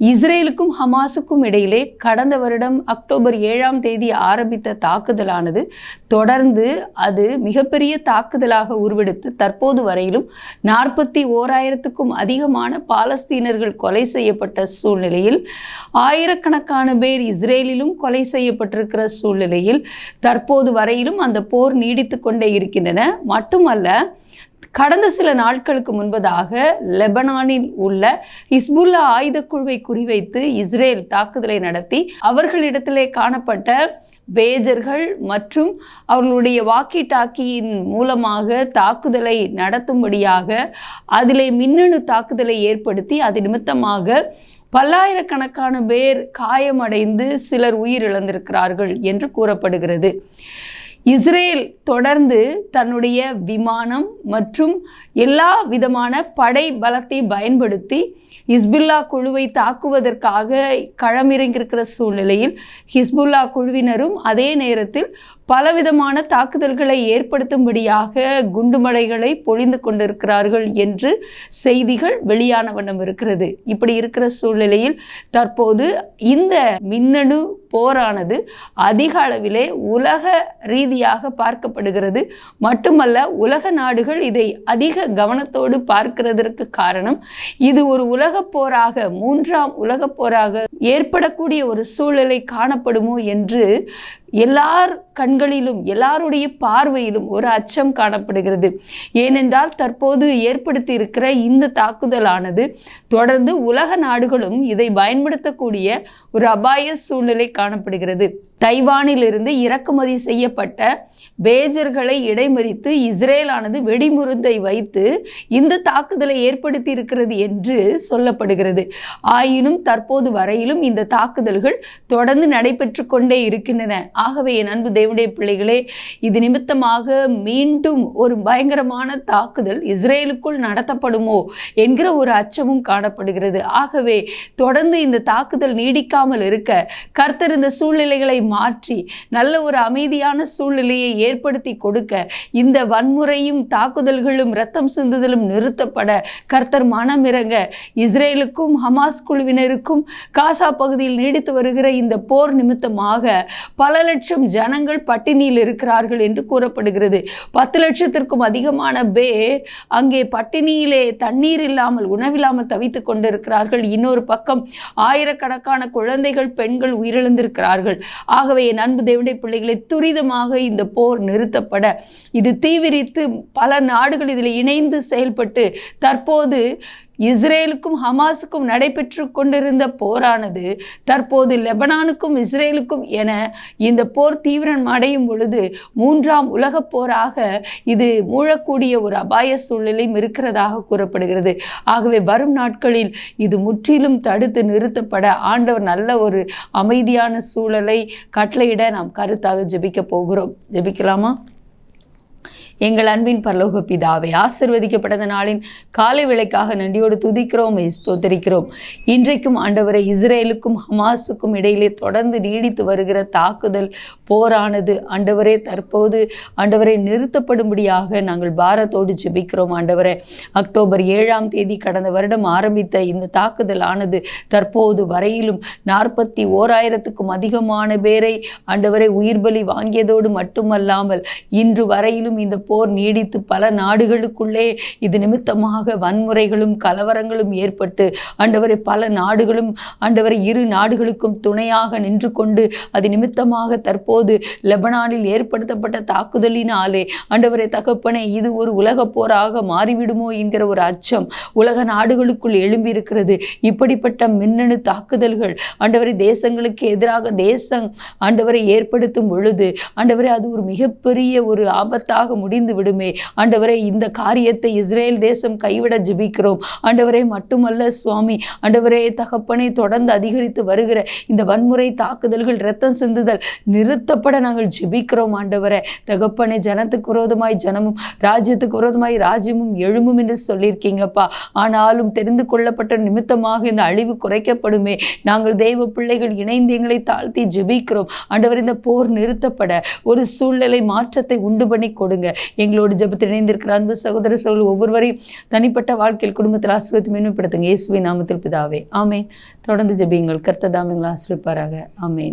இஸ்ரேலுக்கும் ஹமாஸுக்கும் இடையிலே கடந்த வருடம் அக்டோபர் ஏழாம் தேதி ஆரம்பித்த தாக்குதலானது தொடர்ந்து அது மிகப்பெரிய தாக்குதலாக உருவெடுத்து தற்போது வரையிலும் நாற்பத்தி ஓராயிரத்துக்கும் அதிகமான பாலஸ்தீனர்கள் கொலை செய்யப்பட்ட சூழ்நிலையில் ஆயிரக்கணக்கான பேர் இஸ்ரேலிலும் கொலை செய்யப்பட்டிருக்கிற சூழ்நிலையில் தற்போது வரையிலும் அந்த போர் நீடித்து கொண்டே இருக்கின்றன. மட்டுமல்ல கடந்த சில நாட்களுக்கு முன்பதாக லெபனானில் உள்ள ஹிஸ்புல்லா ஆயுதக்குழுவை குறிவைத்து இஸ்ரேல் தாக்குதலை நடத்தி அவர்களிடத்திலே காணப்பட்ட பேஜர்கள் மற்றும் அவர்களுடைய வாக்கி டாக்கியின் மூலமாக தாக்குதலை நடத்தும்படியாக அதிலே மின்னணு தாக்குதலை ஏற்படுத்தி அது நிமித்தமாக பல்லாயிரக்கணக்கான பேர் காயமடைந்து சிலர் உயிரிழந்திருக்கிறார்கள் என்று கூறப்படுகிறது. இஸ்ரேல் தொடர்ந்து தன்னுடைய விமானம் மற்றும் எல்லா விதமான படை பலத்தை பயன்படுத்தி ஹிஸ்புல்லா குழுவை தாக்குவதற்காக களமிறங்கியிருக்கிற சூழ்நிலையில் ஹிஸ்புல்லா குழுவினரும் அதே நேரத்தில் பலவிதமான தாக்குதல்களை ஏற்படுத்தும்படியாக குண்டுமலைகளை பொழிந்து கொண்டிருக்கிறார்கள் என்று செய்திகள் வெளியான வண்ணம் இருக்கிறது. இப்படி இருக்கிற சூழ்நிலையில் தற்போது இந்த மின்னணு போரானது அதிக அளவிலே உலக ரீதியாக பார்க்கப்படுகிறது. மட்டுமல்ல உலக நாடுகள் இதை அதிக கவனத்தோடு பார்க்கிறதற்கு காரணம் இது ஒரு உலக போராக மூன்றாம் உலக போராக ஏற்படக்கூடிய ஒரு சூழ்நிலை காணப்படுமோ என்று எல்லார் கண்களிலும் எல்லாருடைய பார்வையிலும் ஒரு அச்சம் காணப்படுகிறது. ஏனென்றால் தற்போது ஏற்படுத்தி இருக்கிற இந்த தாக்குதலானது தொடர்ந்து உலக நாடுகளும் இதை பயன்படுத்தக்கூடிய ஒரு அபாய சூழ்நிலை காணப்படுகிறது. தைவானிலிருந்து இறக்குமதி செய்யப்பட்ட பேஜர்களை இடைமறித்து இஸ்ரேலானது வெடிமுருந்தை வைத்து இந்த தாக்குதலை ஏற்படுத்தி இருக்கிறது என்று சொல்லப்படுகிறது. ஆயினும் தற்போது வரையிலும் இந்த தாக்குதல்கள் தொடர்ந்து நடைபெற்று கொண்டே இருக்கின்றன. ஆகவே என் அன்பு தேவனுடைய பிள்ளைகளே இது நிமித்தமாக மீண்டும் ஒரு பயங்கரமான தாக்குதல் இஸ்ரேலுக்குள் நடத்தப்படுமோ என்கிற ஒரு அச்சமும் காணப்படுகிறது. ஆகவே தொடர்ந்து இந்த தாக்குதல் நீடிக்காமல் இருக்க கர்த்தர் இந்த சூழ்நிலைகளை மாற்றி நல்ல ஒரு அமைதியான சூழ்நிலையை ஏற்படுத்தி கொடுக்க இந்த வன்முறையும் தாக்குதல்களும் ரத்தம் சிந்துதலும் நிறுத்தப்பட கர்த்தர் மனமிறங்க இஸ்ரேலுக்கும் ஹமாஸ் குழுவினருக்கும் காசா பகுதியில் நீடித்து வருகிற இந்த போர் நிமித்தமாக பல லட்சம் ஜனங்கள் பட்டினியில் இருக்கிறார்கள் என்று கூறப்படுகிறது. பத்து லட்சத்திற்கும் அதிகமான பேர் அங்கே பட்டினியிலே தண்ணீர் இல்லாமல் உணவில்லாமல் தவித்துக் கொண்டிருக்கிறார்கள். இன்னொரு பக்கம் ஆயிரக்கணக்கான குழந்தைகள் பெண்கள் உயிரிழந்திருக்கிறார்கள். ஆகவே என் அன்பு தேவனுடைய பிள்ளைகளை துரிதமாக இந்த போர் நிறுத்தப்பட. இது தீவிரித்து பல நாடுகள் இதில் இணைந்து செயல்பட்டு தற்போது இஸ்ரேலுக்கும் ஹமாஸுக்கும் நடைபெற்று கொண்டிருந்த போரானது தற்போது லெபனானுக்கும் இஸ்ரேலுக்கும் என இந்த போர் தீவிரம் அடையும் பொழுது மூன்றாம் உலகப் போராக இது மூழக்கூடிய ஒரு அபாய சூழ்நிலையும் இருக்கிறதாக கூறப்படுகிறது. ஆகவே வரும் நாட்களில் இது முற்றிலும் தடுத்து நிறுத்தப்பட ஆண்டவர் நல்ல ஒரு அமைதியான சூழலை கட்டளையிட நாம் கருத்தாக ஜெபிக்க போகிறோம். ஜெபிக்கலாமா? எங்கள் அன்பின் பரலோக பிதாவை ஆசிர்வதிக்கப்பட்ட நாளின் காலை விலைக்காக நன்றியோடு துதிக்கிறோம் ஸ்தோத்தரிக்கிறோம். இன்றைக்கும் ஆண்டவரை இஸ்ரேலுக்கும் ஹமாஸுக்கும் இடையிலே தொடர்ந்து நீடித்து வருகிற தாக்குதல் போரானது ஆண்டவரே தற்போது ஆண்டவரை நிறுத்தப்படும்படியாக நாங்கள் பாரத்தோடு ஜெபிக்கிறோம் ஆண்டவரே. அக்டோபர் ஏழாம் தேதி கடந்த வருடம் ஆரம்பித்த இந்த தாக்குதல் ஆனது தற்போது வரையிலும் நாற்பத்தி ஓராயிரத்துக்கும் அதிகமான பேரை ஆண்டவரை உயிர் பலி வாங்கியதோடு மட்டுமல்லாமல் இன்று வரையிலும் இந்த போர் நீடித்து பல நாடுகளுக்குள்ளே இது நிமித்தமாக வன்முறைகளும் கலவரங்களும் ஏற்பட்டு ஆண்டவரை பல நாடுகளும் ஆண்டவரை இரு நாடுகளுக்கும் துணையாக நின்று கொண்டு அது நிமித்தமாக தற்போது லெபனானில் ஏற்படுத்தப்பட்ட தாக்குதலினாலே ஆண்டவரை தகப்பனே இது ஒரு உலக போராக மாறிவிடுமோ என்கிற ஒரு அச்சம் உலக நாடுகளுக்குள் எழும்பியிருக்கிறது. இப்படிப்பட்ட மின்னணு தாக்குதல்கள் ஆண்டவரை தேசங்களுக்கு எதிராக தேசம் ஆண்டவரை ஏற்படுத்தும் பொழுது ஆண்டவரை அது ஒரு மிகப்பெரிய ஒரு ஆபத்தாக முடி முடிந்து விடுமே. ஆண்டவரே இந்த காரியத்தை இஸ்ரேல் தேசம் கைவிட ஜெபிக்கிறோம். ஆண்டவரே மட்டுமல்ல சுவாமி ஆண்டவரே தகப்பனை தொடர்ந்து அதிகரித்து வருகிற இந்த வன்முறை தாக்குதல்கள் இரத்தம் சிந்துதல் நிறுத்தப்பட நாங்கள் ஜெபிக்கிறோம் ஆண்டவரே. தகப்பனை ஜனத்துக்கு விரோதமாய் ஜனமும் ராஜ்யத்துக்கு விரோதமாய் ராஜ்யமும் எழும்பும் என்று சொல்லியிருக்கீங்கப்பா. ஆனாலும் தெரிந்து கொள்ளப்பட்ட நிமித்தமாக இந்த அழிவு குறைக்கப்படுமே. நாங்கள் தெய்வ பிள்ளைகள் இணைந்து எங்களை தாழ்த்தி ஜெபிக்கிறோம். ஆண்டவர் இந்த போர் நிறுத்தப்பட ஒரு சூழ்நிலை மாற்றத்தை உண்டு பண்ணி கொடுங்க. எங்களோடு ஜெபத்தில் இணைந்திருக்கிற அன்பு சகோதர சகோதரர் ஒவ்வொருவரையும் தனிப்பட்ட வாழ்க்கையில் குடும்பத்தில் ஆசீர்வத்தை மேன்மைப்படுத்துங்க. இயேசுவை நாமத்தில் பிதாவே. ஆமேன். தொடர்ந்து ஜபியுங்கள். கர்த்ததாம் எங்களை ஆசீர்விப்பாராக. ஆமேன்.